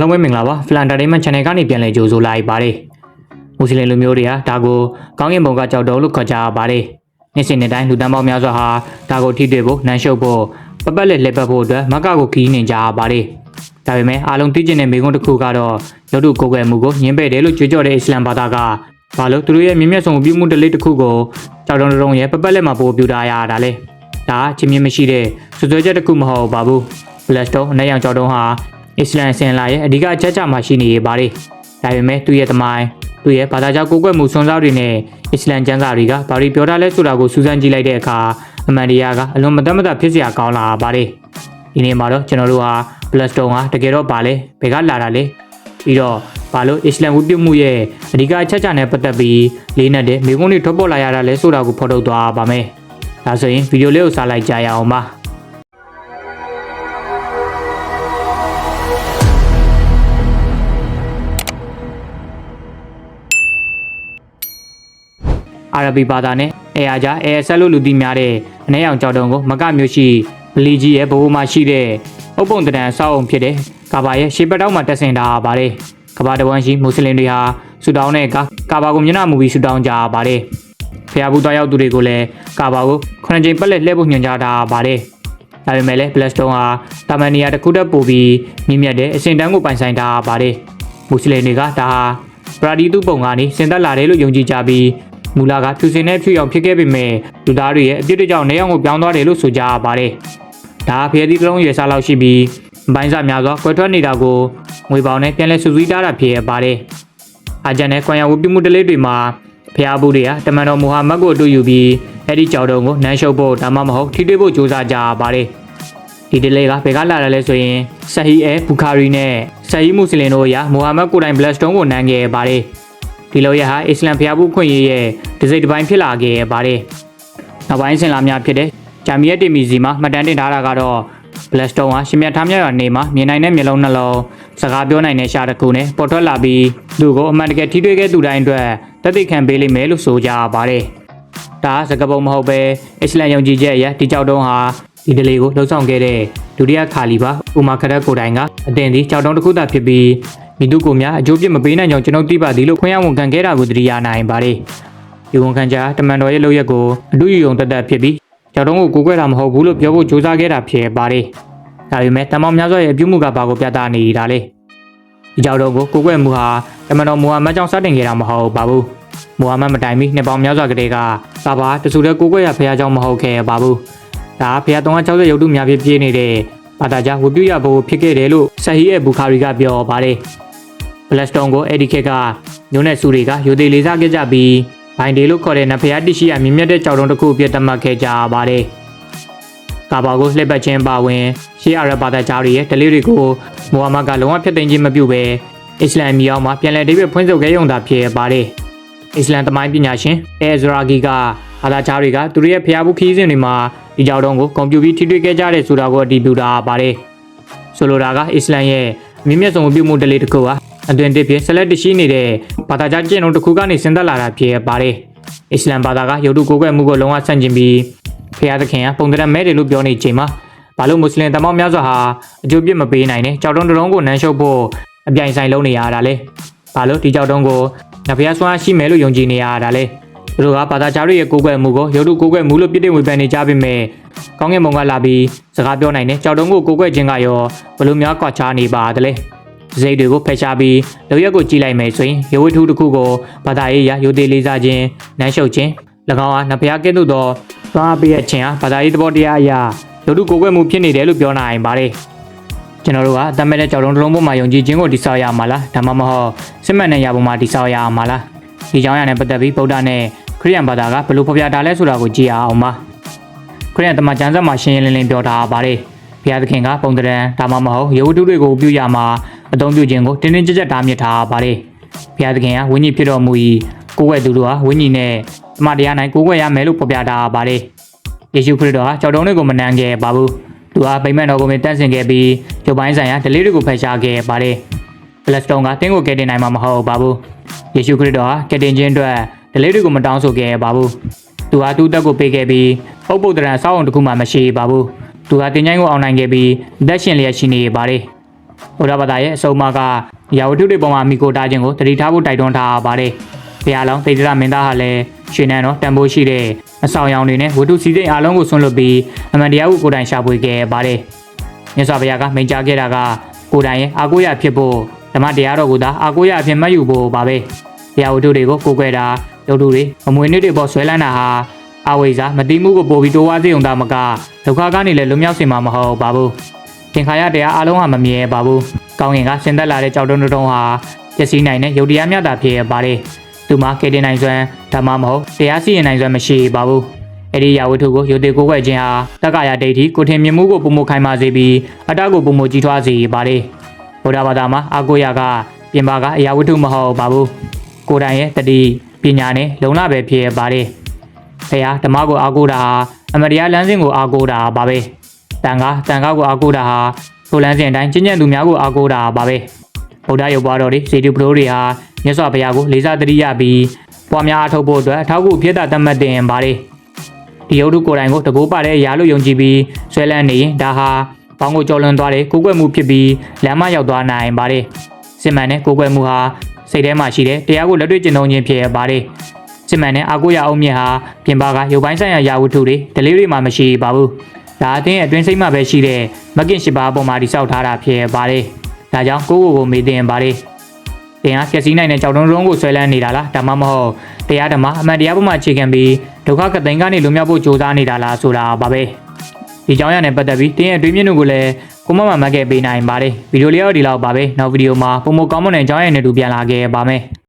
အားလုံးပဲမင်္ဂလာပါ Flan Entertainment Channel ကနေပြန်လည်ကြိုဆိုလိုက်ပါတယ်မွတ်စလင်လူမျိုးတွေကဒါကိုကောင်းကင်ဘုံကကြောက်တော်လို့ခေါ်ကြပါတယ်နေ့စဉ်နေ့တိုင်းလူတန်းပေါင်းများစွာဟာဒါကိုထိတွေ့ဖို့နမ်းရှုပ်ဖို့ပပတ်လက်လက်ပတ်ဖို့အတွက်မကကိုခီးနေကြပါတယ်ဒါပေမဲ့အားလုံးသိကျင်တဲ့မိကုန်းတစ်ခုကတော့ရုပ်တုကိုယ်ွယ်မှုကိုညှင်းပယ်တယ်လို့ကြွေးကြော်တဲ့အစ္စလမ်ဘာသာကဘာလို့သူတို့ရဲ့မြင့်မြတ်ဆုံးပြုမှုတစ်လေးတစ်ခုကိုကြောက်တော်တုံရဲ့ပပတ်လက်မှာပို့ပြထားရတာလဲဒါချင်းမြင့်မရှိတဲ့စွစွဲချက်တစ်ခုမဟုတ်ပါဘူး Blackstone အနက်ရောင်ကြောက်တုံးဟာ အစ္စလမ်စင်လာရဲ့အဓိကအချက်ချမှာရှိနေရပါတယ်။ဒါပေမဲ့သူ့ရဲ့သမိုင်းသူ့ရဲ့ဘာသာကြောင့်ကိုယ်ကွယ်မှုစွမ်းစားတွေနဲ့အစ္စလမ်ကျမ်းစာတွေကဘာတွေပြောထားလဲဆိုတာကိုစူးစမ်းကြည့်လိုက်တဲ့အခါအမှန်တရားကအလွန်မတတ်မတတ်ဖြစ်စရာကောင်းလာပါတယ်။ဒီနေ့မှာတော့ကျွန်တော်တို့ဟာ Bloodstone ဟာတကယ်တော့ဗာလဲဘယ်ကလာတာလဲပြီးတော့ဘာလို့အစ္စလမ်ဝိပမှုရဲ့အဓိကအချက်ချနဲ့ပတ်သက်ပြီးလေးနဲ့တဲ့မိကုန်းတွေထွက်ပေါ်လာရတာလဲဆိုတာကိုဖော်ထုတ်သွားပါမယ်။ဒါဆိုရင်ဗီဒီယိုလေးကိုစားလိုက်ကြရအောင်ပါ။ အာရဗီဘာသာနဲ့အဲအားကြအဲဆက်လို့လူသိများတဲ့အနည်းအောင်ကြောက်တုံကိုမကမျိုးရှိဗလီကြီးရဲ့ဘိုးမှာရှိတဲ့အုပ်ပုံတံတန်စောက်အောင်ဖြစ်တဲ့ကာဘာရဲ့ရှေးပတ်တောက်မှာတက်ဆင်ထားပါတယ်။ကဘာတဝမ်းရှိမွတ်စလင်တွေဟာဆူတောင်းတဲ့ကကာဘာကိုမျက်နှာမူပြီးဆူတောင်းကြပါတယ်။ဖျားဘူးတောက်ရောက်သူတွေကိုလည်းကာဘာကိုခုနှစ်ကြိမ်ပတ်လက်လှည့်ဖို့ညွှန်ကြားထားပါတယ်။ဒါပေမဲ့လည်း Blackstone ဟာတာမန်နီယာတစ်ခုတည်းပို့ပြီးမြင့်မြတ်တဲ့အစင်တန်းကိုပိုင်ဆိုင်ထားပါတယ်။မွတ်စလင်တွေကဒါဟာပရာဒီတုပုံကနေဆင်သက်လာတယ်လို့ယုံကြည်ကြပြီး မူလာကဖြူစင်တဲ့ဖြူရောင်ဖြစ်ခဲ့ပေမဲ့လူသားတွေရဲ့အပြစ်တွေကြောင့်နေအောင်ကိုပြောင်းသွားတယ်လို့ဆိုကြပါတယ်။ဒါဖျဲသီးတစ်လုံးရွယ်စားလောက်ရှိပြီးဘိုင်းစားများစွာကွဲထွက်နေတာကိုငွေပေါင်နဲ့ပြန်လဲဆူဆွီးထားတာဖြစ်ရပါတယ်။အာဂျန်နဲ့ကွန်ရဝပြမှုတလေးတွေမှာဖျားဘူးတွေကတမန်တော်မူဟာမတ်ကိုအတူယူပြီးအဲ့ဒီကြောက်တုံကိုနမ်းရှုပ်ဖို့ဒါမှမဟုတ်ထိတွေ့ဖို့ကြိုးစားကြပါတယ်။ဒီတလေးကဘယ်ကလာတယ်လဲဆိုရင်ဆဟီအဲဘူခါရီနဲ့ဆဟီမွတ်စလင်တို့အရာမူဟာမတ်ကိုယ်တိုင်ဘလက်စတုန်းကိုနမ်းခဲ့ပါတယ်။ ဒီလိုရဟာအစ္စလမ်ဖျားဘူးခွင့်ရေးရဲ့ဒီစိတ်တစ်ပိုင်းဖြစ်လာခဲ့ပါတယ်။နောက်ပိုင်းဆင်လာများဖြစ်တဲ့ဂျာမီယက်တီမီစီမှာမှတ်တမ်းတင်ထားတာကတော့ Blackstone ဟာရှင်မြတ်ထားမြတ်ရနေမှာမြင်နိုင်တဲ့မျက်လုံးနှလုံးစကားပြောနိုင်တဲ့ရှားတစ်ခုနဲ့ပေါ်ထွက်လာပြီးသူ့ကိုအမှန်တကယ်ထိတွေ့ခဲ့သူတိုင်းအတွက်တသိခံပေးလိမ့်မယ်လို့ဆိုကြပါတယ်။ဒါစကားပုံမဟုတ်ပဲအစ္စလမ်ယုံကြည်ချက်အရဒီကြောက်တုံးဟာဒီဒလေးကိုလှုပ်ဆောင်ခဲ့တဲ့ဒုတိယခါလီပါဥမာခရက်ကိုတိုင်ကအတင်ဒီကြောက်တုံးတစ်ခုသာဖြစ်ပြီး မိသူကိုများအကျိုးပြစ်မပေးနိုင်ကြောင်းကျွန်ုပ်သိပါသည်လို့ခွင့်ရဝန်ခံခဲ့တာကိုသတိရနိုင်ပါတယ်။ဒီဝန်ခံချက်တမန်တော်ရဲ့လုပ်ရက်ကိုအတူယူယုံတက်တက်ဖြစ်ပြီးကျောင်းတုံးကိုကိုကွယ်တာမဟုတ်ဘူးလို့ပြောဖို့ကြိုးစားခဲ့တာဖြစ်ပါတယ်။ဒါပေမဲ့တမောင်များစွာရဲ့အပြုမှုကဘာကိုပြသနေတာလဲ။ဒီကျောင်းတုံးကိုကိုကွယ်မှုဟာတမန်တော်မူဟာမတ်ကြောင့်စတင်ခဲ့တာမဟုတ်ပါဘူး။မူဟာမတ်မတိုင်မီနှစ်ပေါင်းများစွာကတည်းကစာပါတဆူတဲ့ကိုကွယ်ရဖရာကြောင့်မဟုတ်ခဲ့ပါဘူး။ဒါဖရာ360ရုပ်တုများပြည့်ပြည့်နေတဲ့ဘာသာကြားဝပြရဖို့ဖြစ်ခဲ့တယ်လို့ဆဟီရဲ့ဘူခါရီကပြောပါတယ်။ Blackstone ကိုအဲ့ဒီခက်ကညိုနဲ့စုတွေကယူသေးလေးစားခဲ့ကြပြီးဘိုင်ဒေလို့ခေါ်တဲ့နဖျားတိရှိရမြင့်မြတ်တဲ့ကြောက်တုံးတစ်ခုအဖြစ်သတ်မှတ်ခဲ့ကြပါတယ်။ကာဘာကိုလှည့်ပတ်ခြင်းပါဝင်ရှေးအာရဘာသာကြားတွေရဲ့ဒလေးတွေကိုမိုဟာမက်ကလုံးဝဖျက်သိမ်းခြင်းမပြုဘဲအစ္စလမ်မြောက်မှာပြန်လည်ဒိဗစ်ဖွင့်ဆိုခဲ့ရုံသာဖြစ်ပါတယ်။အစ္စလမ်သမိုင်းပညာရှင်အဲဇရာဂီကဘာသာကြားတွေကသူတို့ရဲ့ဖျားဘူးခီးစဉ်တွေမှာဒီကြောက်တုံးကိုကွန်ပျူတာထိတွေ့ခဲ့ကြတဲ့ဆိုတာကိုအတည်ပြုတာပါတယ်။ဆိုလိုတာကအစ္စလမ်ရဲ့မြင့်မြတ်ဆုံးပြုမှုဒလေးတစ်ခုဟာ အတွင်တစ်ဖြစ်ဆက်လက်တရှိနေတဲ့ဘာသာကြားကျင့်တော်တစ်ခုကနေဆင်းသက်လာတာဖြစ်ပါတယ်။အစ္စလမ်ဘာသာကယုတ်တုကိုယ်ကွယ်မှုကိုလုံးဝဆန့်ကျင်ပြီးဖျားသခင်ကပုံသဏ္ဍာန်မဲတယ်လို့ပြောနေချိန်မှာဘာလို့မွတ်စလင်တမောက်များစွာဟာအကျိုးပြစ်မပေးနိုင်နဲ့ကြောက်တုံးတုံးကိုနမ်းရှုပ်ဖို့အပြိုင်ဆိုင်လုံးနေရတာလဲ။ဘာလို့ဒီကြောက်တုံးကိုနဖျားဆွမ်းရှိမယ်လို့ယုံကြည်နေရတာလဲ။သူတို့ကဘာသာကြားတွေရဲ့ကိုယ်ကွယ်မှုကိုယုတ်တုကိုယ်ကွယ်မှုလို့ပြစ်တင်ဝေဖန်နေကြပေမဲ့ကောင်းကင်ဘုံကလာပြီးစကားပြောနိုင်တဲ့ကြောက်တုံးကိုကိုယ်ကွယ်ခြင်းကရောဘလို့များကွာခြားနေပါသလဲ။ စိတ်တွေကိုဖယ်ရှားပြီးလောက်ရက်ကိုကြည့်လိုက်မယ်ဆိုရင်ရုပ်ဝတ္ထုတစ်ခုကိုဘာသာရေးရရိုသေလေးစားခြင်းနမ်းရှုပ်ခြင်း၎င်းဟာနဖျားကဲ့သို့သောသွားပေးအခြင်းဟာဘာသာရေးသဘောတရားအရာရုပ်ထုကိုယ်ကွယ်မှုဖြစ်နေတယ်လို့ပြောနိုင်ပါတယ်ကျွန်တော်တို့ကအတမဲတဲ့ကြောက်တုံးတစ်လုံးပေါ်မှာယုံကြည်ခြင်းကိုတည်ဆောက်ရမှာလားဒါမှမဟုတ်စစ်မှန်တဲ့ရာပေါ်မှာတည်ဆောက်ရမှာလားဒီကြောင်းရနဲ့ပတ်သက်ပြီးဗုဒ္ဓနဲ့ခရစ်ယာန်ဘာသာကဘယ်လိုဖော်ပြထားလဲဆိုတာကိုကြည့်ရအောင်ပါခရစ်ယာန်တမန်ကျမ်းစာမှာရှင်းရှင်းလင်းလင်းပြောထားပါတယ် ဘုရားသခင်ကပုံတရံဒါမှမဟုတ်ယေဝတ္ထုတွေကိုပြုရမှာအသုံးပြုခြင်းကိုတင်းတင်းကြပ်ကြပ်တားမြစ်ထားပါတယ်ဘုရားသခင်ကဝိညာဉ်ဖြစ်တော်မူ၏ကိုယ်ဝဲသူတို့ဟာဝိညာဉ်နဲ့တမန်တရားနိုင်ကိုယ်ဝဲရမယ်လို့ဖော်ပြထားပါတယ်ယေရှုခရစ်တော်ဟာကြောက်တုံးတွေကိုမနှမ်းခဲ့ပါဘူးသူဟာဗိမ္မာန်တော်ကိုမြင်တန့်စင်ခဲ့ပြီးရုပ်ပိုင်းဆိုင်ရာဒလေးတွေကိုဖယ်ရှားခဲ့ပါတယ်ဘလက်စတုန်းကတင်းကိုကယ်တင်နိုင်မှာမဟုတ်ပါဘူးယေရှုခရစ်တော်ဟာကယ်တင်ခြင်းအတွက်ဒလေးတွေကိုမတောင်းဆိုခဲ့ပါဘူးသူဟာသူ့တက်ကိုပေးခဲ့ပြီးပုပ်ပုတ်တရံစောင်းအောင်တစ်ခုမှမရှိပါဘူး သူဟာတင်ချိုင်းကိုအောင်နိုင်ခဲ့ပြီးအသက်ရှင်လျက်ရှိနေပါတယ်ဘုရားဘာသာရဲ့အဆုံးအမကရာဝတ္ထုတွေပေါ်မှာမိကိုတာခြင်းကိုတတိထားဖို့တိုက်တွန်းထားပါတယ်။ဘုရားလောင်းသေတရမင်းသားဟာလည်းရွှေနန်းတော်တန်ဖိုးရှိတဲ့အဆောင်အယောင်တွေနဲ့ဝတ္ထုစည်းစိမ်အားလုံးကိုဆွန့်လွတ်ပြီးအမှန်တရားကိုကိုယ်တိုင်ရှာဖွေခဲ့ပါတယ်။မြတ်စွာဘုရားကမိန့်ကြားခဲ့တာကကိုယ်တိုင်ရဲ့အာကိုရဖြစ်ဖို့ဓမ္မတရားတော်ကိုသာအာကိုရအဖြစ်မှတ်ယူဖို့ပါပဲ။ဘုရားဝတ္ထုတွေကိုကိုးကွယ်တာရုပ်ထုတွေအမွေနှစ်တွေပေါ်ဆွဲလန်းတာဟာ အဝိဇ္ဇာမတိမှုကိုပို့ပြီးတိုးဝါးစေုံတာမကဒုက္ခကနေလည်းလွတ်မြောက်စေမှာမဟုတ်ပါဘူး။သင်္ခါရတရားအလုံးဟာမမြဲပါဘူး။ကောင်းကင်ကဆင်းသက်လာတဲ့ကြောက်တုံးတုံးဟာပျက်စီးနိုင်တဲ့ယုတ်တရားမြတ်တာဖြစ်ရပါတယ်။သူမှာကေတင်နိုင်စွမ်းဓမ္မမဟုတ်တရားစီရင်နိုင်စွမ်းမရှိပါဘူး။အဲ့ဒီရာဝတ္ထုကိုယုတ်တေကိုယ်ွယ်ခြင်းဟာတက္ကရာဒိဋ္ဌိကိုထင်မြင်မှုကိုပုံမခိုင်မာစေပြီးအတ္တကိုပုံမကြီးထွားစေပါတယ်။ဘုရားဘာသာမှာအာကိုရကပြင်ပါကအရာဝတ္ထုမဟုတ်ပါဘူး။ကိုယ်တိုင်ရဲ့တတိပညာနဲ့လုံလပဲဖြစ်ရပါတယ်။ ဖះဓမ္မကိုအားကိုးတာဟာအမတရားလမ်းစဉ်ကိုအားကိုးတာပါပဲ။တန်ခါတန်ခါကိုအားကိုးတာဟာထိုလမ်းစဉ်အတိုင်းကျင့်ကြံသူများကိုအားကိုးတာပါပဲ။ဗုဒ္ဓရုပ်ပွားတော်တွေစေတီပရိုတွေဟာမြတ်စွာဘုရားကိုလေးစားတရိယာပြီးပွားများအားထုတ်ဖို့အတွက်အထောက်အကူဖြစ်တာသတ်မှတ်တင်ပါတယ်။ဒီရုပ်ထုကိုယ်တိုင်ကိုတကူပါတဲ့ရာလို့ယုံကြည်ပြီးဆွဲလန်းနေရင်ဒါဟာဘောင်းကိုကြော်လွန်သွားတဲ့ကိုယ်ွယ်မှုဖြစ်ပြီးလမ်းမရောက်သွားနိုင်ပါတယ်။စစ်မှန်တဲ့ကိုယ်ွယ်မှုဟာစိတ်ထဲမှာရှိတဲ့တရားကိုလက်တွေ့ကျင့်သုံးခြင်းဖြစ်ရပါတယ်။ စစ်မှန်တဲ့အာကိုရအောင်မြင့်ဟာပြင်ပကရုပ်ပိုင်းဆိုင်ရာယာဝတ္ထုတွေဒလေးတွေမှာမရှိပါဘူး။ဒါအသင်းအတွင်းစိတ်မှာပဲရှိတဲ့မကင်ရှိပါအပေါ်မှာတိစောက်ထားတာဖြစ်ရပါတယ်။ဒါကြောင့်ကိုယ့်ကိုယ်ကိုမေးတင်ပါတယ်။တင်ဟာပျက်စီးနိုင်တဲ့ကြောက်တုံးတုံးကိုဆွဲလန်းနေတာလားဒါမှမဟုတ်တရားဓမ္မအမှန်တရားပေါ်မှာအခြေခံပြီးဒုက္ခကသိန်းကနေလွတ်မြောက်ဖို့ကြိုးစားနေတာလားဆိုတာပါပဲ။ဒီကြောင်းရနဲ့ပတ်သက်ပြီးတင်းရဲ့အတွင်းမြင့်တို့ကိုလည်းကိုမမမတ်ခဲ့ပေးနိုင်ပါတယ်။ဗီဒီယိုလေးတော့ဒီလောက်ပါပဲ။နောက်ဗီဒီယိုမှာပုံမကောင်းမွန်တဲ့အကြောင်းရည်နဲ့တူပြန်လာခဲ့ပါမယ်။